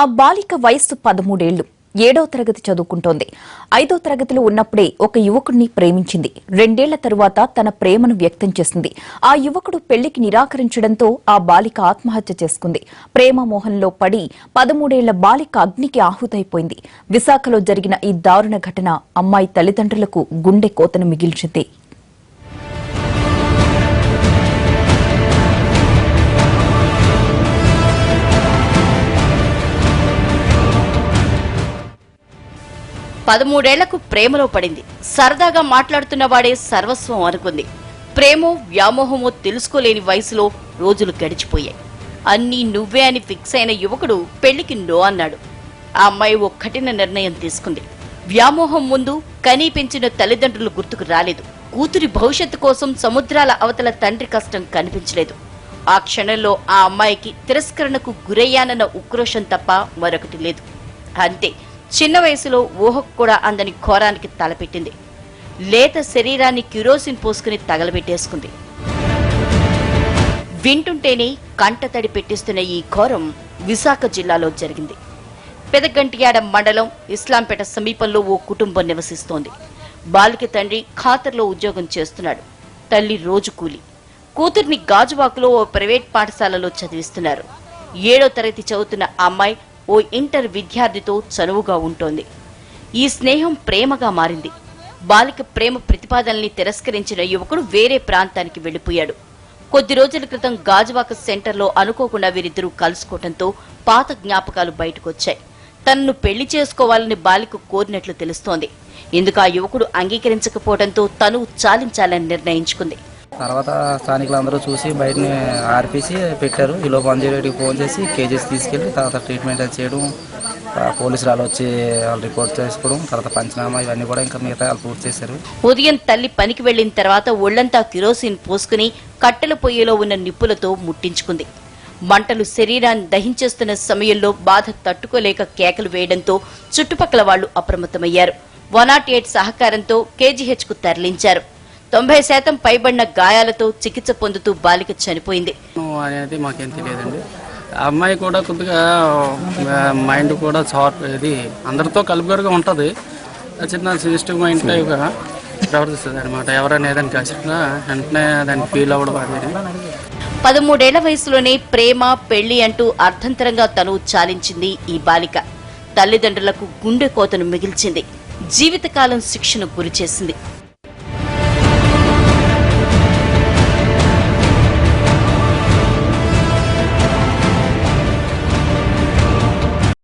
ఆ బాలిక వయస్సు పదమూడేళ్ళు ఏడో తరగతి చదువుకుంటోంది. ఐదో తరగతిలో ఉన్నప్పుడే ఒక యువకుడిని ప్రేమించింది. రెండేళ్ళ తరువాత తన ప్రేమను వ్యక్తం చేసింది. ఆ యువకుడు పెళ్ళికి నిరాకరించడంతో ఆ బాలిక ఆత్మహత్య చేసుకుంది. ప్రేమ మోహంలో పడి పదమూడేళ్ళ బాలిక అగ్నికి ఆహుతైపోయింది. విశాఖలో జరిగిన ఈ దారుణ ఘటన అమ్మాయి తల్లిదండ్రులకు గుండె కోతను మిగిల్చింది. పదమూడేళ్ళకు ప్రేమలో పడింది. సరదాగా మాట్లాడుతున్నవాడే సర్వస్వం అనుకుంది. ప్రేమో వ్యామోహమో తెలుసుకోలేని వయసులో రోజులు గడిచిపోయాయి. అన్నీ నువ్వే అని ఫిక్స్ అయిన యువకుడు పెళ్ళికి నో అన్నాడు. ఆ అమ్మాయి ఓ కఠిన నిర్ణయం తీసుకుంది. వ్యామోహం ముందు కనిపించిన తల్లిదండ్రులు గుర్తుకు రాలేదు. కూతురి భవిష్యత్తు కోసం సముద్రాల అవతల తండ్రి కష్టం కనిపించలేదు. ఆ క్షణంలో ఆ అమ్మాయికి తిరస్కరణకు గురయ్యానన్న ఉక్రోషం తప్ప మరొకటి లేదు. అంతే. చిన్న వయసులో ఊహకు కూడా అందని ఘోరానికి తలపెట్టింది. లేత శరీరాన్ని క్యూరోసిన్ పోసుకుని తగలబెట్టేసుకుంది. వింటుంటేనే కంటతడి పెట్టిస్తున్న ఈ ఘోరం విశాఖ జిల్లాలో జరిగింది. పెదగంటియాడ మండలం ఇస్లాంపేట సమీపంలో ఓ కుటుంబం నివసిస్తోంది. బాలిక తండ్రి ఖాతర్లో ఉద్యోగం చేస్తున్నాడు. తల్లి రోజు కూలి. కూతుర్ని గాజువాకులో ఓ ప్రైవేట్ పాఠశాలలో చదివిస్తున్నారు. ఏడో తరగతి చదువుతున్న అమ్మాయి ఓ ఇంటర్ విద్యార్థితో చనువుగా ఉంటోంది. ఈ స్నేహం ప్రేమగా మారింది. బాలిక ప్రేమ ప్రతిపాదనల్ని తిరస్కరించిన యువకుడు వేరే ప్రాంతానికి వెళ్ళిపోయాడు. కొద్ది రోజుల క్రితం గాజువాక సెంటర్లో అనుకోకుండా వీరిద్దరూ కలుసుకోవడంతో పాత జ్ఞాపకాలు బయటకొచ్చాయి. తనను పెళ్ళి చేసుకోవాలని బాలిక కోరినట్లు తెలుస్తోంది. ఇందుకు ఆ యువకుడు అంగీకరించకపోవడంతో తను చాలించాలని నిర్ణయించుకుంది. తర్వాత స్థానికులు అందరూ చూసి బయటని ఆర్పేసి పెట్టారు. ఈలో పంజీరెడ్డికి ఫోన్ చేసి కేజీస్ తీసుకెళ్ళి తర్వాత ట్రీట్మెంట్ అది చేయడం పోలీసు పోలీసులు వాళ్ళు వచ్చి వాళ్ళు రిపోర్ట్ చేసుకోవడం తర్వాత పంచనామా ఇవన్నీ కూడా ఇంకా మిగతా వాళ్ళు పూర్తి చేశారు. ఉదయం తల్లి పనికి వెళ్ళిన తర్వాత ఒళ్ళంతా కిరోసిన్ పోసుకుని కట్టెల పొయ్యిలో ఉన్న నిప్పులతో ముట్టించుకుంది. మంటలు శరీరాన్ని దహించేస్తున్న సమయంలో బాధ తట్టుకోలేక కేకలు వేయడంతో చుట్టుపక్కల వాళ్ళు అప్రమత్తమయ్యారు. వన్ నాట్ ఎయిట్ సహకారంతో కేజీహెచ్కు తరలించారు. తొంభై శాతం పైబడిన గాయాలతో చికిత్స పొందుతూ బాలిక చనిపోయింది. అనేది మాకేం తెలియదండి. ఆ అమ్మాయి కూడా కొద్దిగా మైండ్ కూడా షార్ప్ ఇది అందరితో కలుపుగరుగా ఉంటుంది. చిన్న సెన్సిటివ్ మైండ్ టైప్గా ప్రవర్తిస్తుంది అనమాట ఎవరైనా ఏదైనా కలిసినా వెంటనే దాన్ని ఫీల్ అవ్వడం అది పదమూడేళ్ళ వయసులోనే ప్రేమ పెళ్ళి అంటూ అర్థంతరంగా తను చాలించింది ఈ బాలిక. తల్లిదండ్రులకు గుండె కోతను మిగిల్చింది. జీవితకాలం శిక్షను గురిచేసింది.